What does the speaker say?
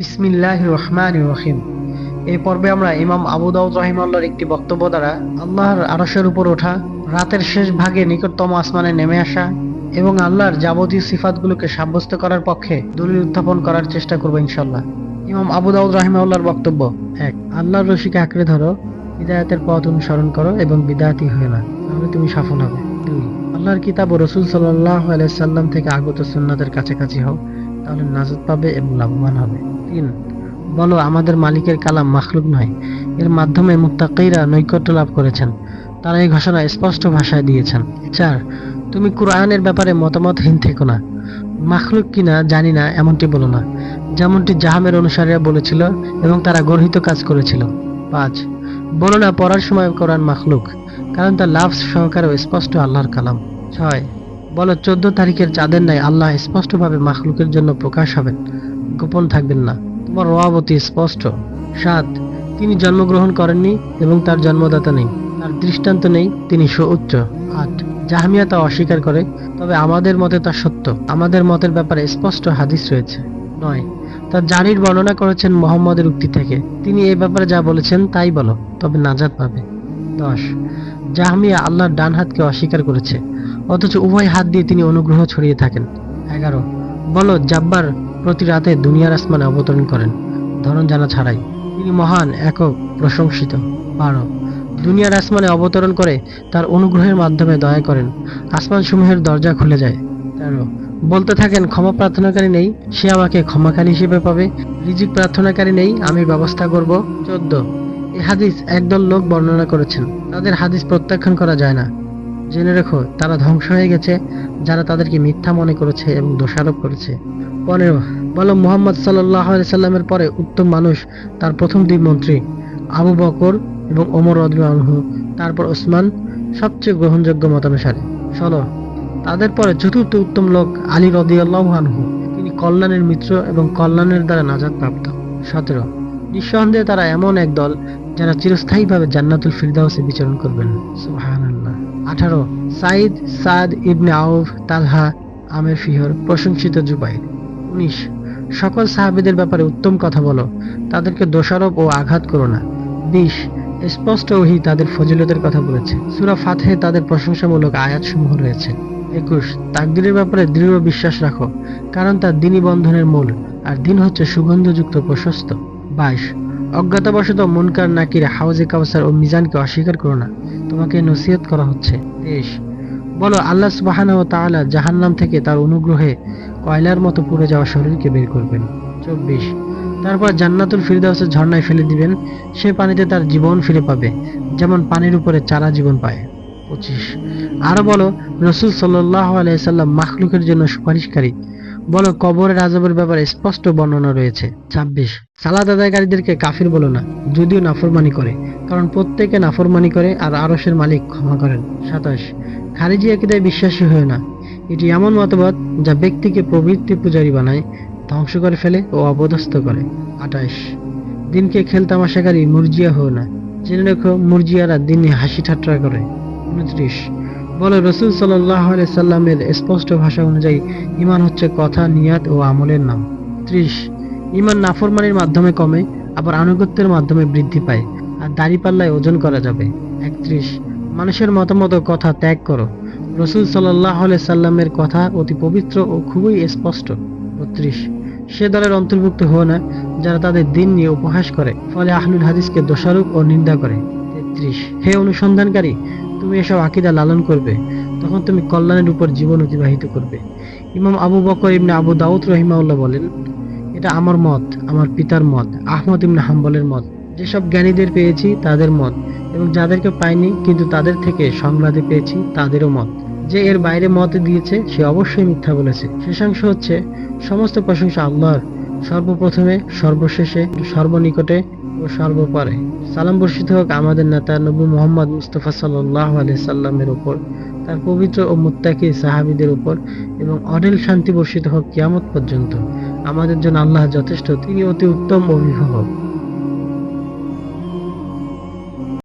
বিসমিল্লাহ রহমান রহিম। এই পর্বে আমরা ইমাম আবু দাউদ রহিমাল্লার একটি বক্তব্য দ্বারা আল্লাহর আরশের উপর ওঠা, রাতের শেষ ভাগে নিকটতম আসমানে নেমে আসা এবং আল্লাহর যাবতীয় সিফাতগুলোকে সাব্যস্ত করার পক্ষে দলিল উত্থাপন করার চেষ্টা করব ইনশাল্লাহ ইমাম আবু দাউদ রহিমাউল্লাহর বক্তব্য, এক, আল্লাহর রশিকে আঁকড়ে ধরো হৃদায়তের পথ অনুসরণ করো এবং বিদায়াতি হয়ে না তাহলে তুমি সফল হবে। দুই, আল্লাহর কিতাব ও রসুল সাল্লাহ আলাইসাল্লাম থেকে আগত সুন্নাতের কাছাকাছি হও। তাহলে নাজাত পাবে এবং লাভবান হবে। তিন, বলো, আমাদের মালিকের কালাম মাখলুক নয়। এর মাধ্যমে মুত্তাকিরা নৈকট্য লাভ করেছেন। তারা এই ঘোষণা স্পষ্ট ভাষায় দিয়েছেন। চার, তুমি কুরআনের ব্যাপারে মতামতহীন থেকো না। মাখলুক কিনা জানি না, এমনটি বলো না। যেমনটি জাহামের অনুসারীরা বলেছিল এবং তারা গর্হিত কাজ করেছিল। পাঁচ, বলো না, পড়ার সময় কোরআন মাখলুক, কারণ তার লাভ সহকারে স্পষ্ট আল্লাহর কালাম। ছয় বলো, চোদ্দ তারিখের চাঁদের নাই আল্লাহ স্পষ্টভাবে মাখলুকের জন্য প্রকাশ হবেন। গোপন থাকবেন না। তোমার রোয়াবতী স্পষ্ট। সাত, তিনি জন্মগ্রহণ করেননি এবং তার জন্মদাতা নেই। তার দৃষ্টান্ত নেই, তিনি সুউচ্চ। আট, জাহামিয়া তা অস্বীকার করে, তবে আমাদের মতে তা সত্য। আমাদের মতের ব্যাপারে স্পষ্ট হাদিস রয়েছে। নয়, তার জারির বর্ণনা করেছেন মোহাম্মদের উক্তি থেকে। তিনি এই ব্যাপারে যা বলেছেন তাই বলো, তবে নাজাত পাবে। দশ জাহামিয়া আল্লাহর ডান হাতকে অস্বীকার করেছে। অথচ উভয় হাত দিয়ে তিনি অনুগ্রহ ছড়িয়ে থাকেন। এগারো, বলো, জাব্বার প্রতি রাতে দুনিয়ার আসমানে অবতরণ করেন। ধরন জানা ছাড়াই। তিনি মহান, একক, প্রশংসিত। বারো, দুনিয়ার আসমানে অবতরণ করে তার অনুগ্রহের মাধ্যমে দয়া করেন। আসমান সমূহের দরজা খুলে যায়। তেরো, বলতে থাকেন, ক্ষমা প্রার্থনাকারী নেই, সে আমাকে ক্ষমাকারী হিসেবে পাবে। রিজিক প্রার্থনাকারী নেই, আমি ব্যবস্থা করব। চোদ্দ হাদিস একদল লোক বর্ণনা করেছেন। তাদের হাদিস প্রত্যাখ্যান করা যায় না। জেনে রেখো, তারা ধ্বংস হয়ে গেছে, যারা তাদেরকে মিথ্যা মনে করেছে এবং দোষারোপ করেছে। পনেরো বলো, মোহাম্মদ সাল্লাহ সাল্লামের পরে উত্তম মানুষ, তার প্রথম দুই মন্ত্রী, আবু বকর এবং ওমর রদুল্লাহ তারপর ওসমান, সবচেয়ে গ্রহণযোগ্য মতানুসারে। ষোলো তাদের পরে চতুর্থ উত্তম লোক আলী রদিয়াল্লাহ আনহু, তিনি কল্যাণের মিত্র এবং কল্যাণের দ্বারা নাজাদ প্রাপ্ত সতেরো নিঃসন্দেহে তারা এমন এক দল যারা চিরস্থায়ীভাবে জান্নাতুল ফিরদাউসে বিচরণ করবেন। আঠারো সাইদ সাদ ইবনে আউফ, তালহা, আমের ফিহর, প্রশংসিত জুবাইর। উনিশ, সকল সাহাবিদের ব্যাপারে উত্তম কথা বলো। তাদেরকে দোষারোপ ও আঘাত করো না। বিশ, স্পষ্ট ওহি তাদের ফজিলতের কথা বলেছে। সুরা ফাতহে তাদের প্রশংসামূলক আয়াতসমূহ রয়েছে। একুশ, তাকদিরের ব্যাপারে দৃঢ় বিশ্বাস রাখো, কারণ তার দিনী বন্ধনের মূল, আর দিন হচ্ছে সুগন্ধযুক্ত প্রশস্ত। বাইশ। অজ্ঞাতবশত মুনকার, নাকির, হাউজে কাউসার ও মিজানকে অস্বীকার করো না। তোমাকে নসিহত করা হচ্ছে। তেইশ। বলো, আল্লাহ সুবাহান ও তাআলা জাহান্নাম থেকে তার অনুগ্রহে কয়লার মতো পুড়ে যাওয়া শরীরকে বের করবেন। চব্বিশ। তারপর জান্নাতুল ফিরদাউসের ঝর্ণায় ফেলে দিবেন। সে পানিতে তার জীবন ফিরে পাবে, যেমন পানির উপরে চারা জীবন পায়। পঁচিশ। আরও বলো, রসুল সাল্লাহ আলাইসাল্লাম মাখলুকের জন্য সুপারিশকারী। বলো, কবরের আজবের ব্যাপারে স্পষ্ট বর্ণনা রয়েছে। ছাব্বিশ সালাদ আদায়কারীদেরকে কাফির বলো না, যদিও নাফরমানি করে, কারণ প্রত্যেকে নাফরমানি করে আর আরসের মালিক ক্ষমা করেন। সাতাশ, খারিজি একদায় বিশ্বাসী হয় না, এটি এমন মতবাদ যা ব্যক্তিকে প্রবৃত্তি পূজারী বানায়, ধ্বংস করে ফেলে ও অবদস্থ করে। আঠাশ দিনকে খেলতামাশাকারী মুরজিয়া হো না, জেনে রেখো মুরজিয়ারা দিনে হাসি ঠাট্টা করে। উনত্রিশ বলে রসুল সাল্লাহ সাল্লামের স্পষ্ট ভাষা অনুযায়ী ইমান হচ্ছে কথা, নিয়াত ও আমলের নাম। ত্রিশ ইমান নাফরমানির মাধ্যমে কমে, আবার আনুগত্যের মাধ্যমে বৃদ্ধি পায় আর দাড়িপাল্লায় ওজন করা যাবে। একত্রিশ, মানুষের মতামত কথা ত্যাগ করো। রসুল সাল্লাহ সাল্লামের কথা অতি পবিত্র ও খুবই স্পষ্ট। বত্রিশ, সে দলের অন্তর্ভুক্ত হও না, যারা তাদের দিন নিয়ে উপহাস করে, ফলে আহলুল হাদিসকে দোষারোপ ও নিন্দা করে। তেত্রিশ, হে অনুসন্ধানকারী তুমি এসব আকিদা লালন করবে, তখন তুমি কল্যাণের উপর জীবন অতিবাহিত করবে। ইমাম আবু বকর ইবনে আবু দাউদ রহিমাউল্লাহ বলেন, এটা আমার মত, আমার পিতার মত, আহমদ ইবনে হাম্বলের মত। যেসব জ্ঞানীদের পেয়েছি, তাদের মত, এবং যাদেরকে পাইনি, কিন্তু তাদের থেকে সংবাদে পেয়েছি, তাদেরও মত। যে এর বাইরে মত দিয়েছে, সে অবশ্যই মিথ্যা বলেছে। শেষাংশ হচ্ছে, সমস্ত প্রশংসা আল্লাহর। সর্বপ্রথমে, সর্বশেষে, সর্বনিকটে ও সর্বপরে। সালাম বর্ষিত হোক আমাদের নেতা নবী মোহাম্মদ মুস্তফা সাল্লাহ সাল্লামের উপর, তার পবিত্র ও মুত্তাকি সাহাবিদের উপর এবং অডেল শান্তি বর্ষিত হোক কিয়ামত পর্যন্ত। আমাদের জন্য আল্লাহ যথেষ্ট, তিনি অতি উত্তম অভিভাবক।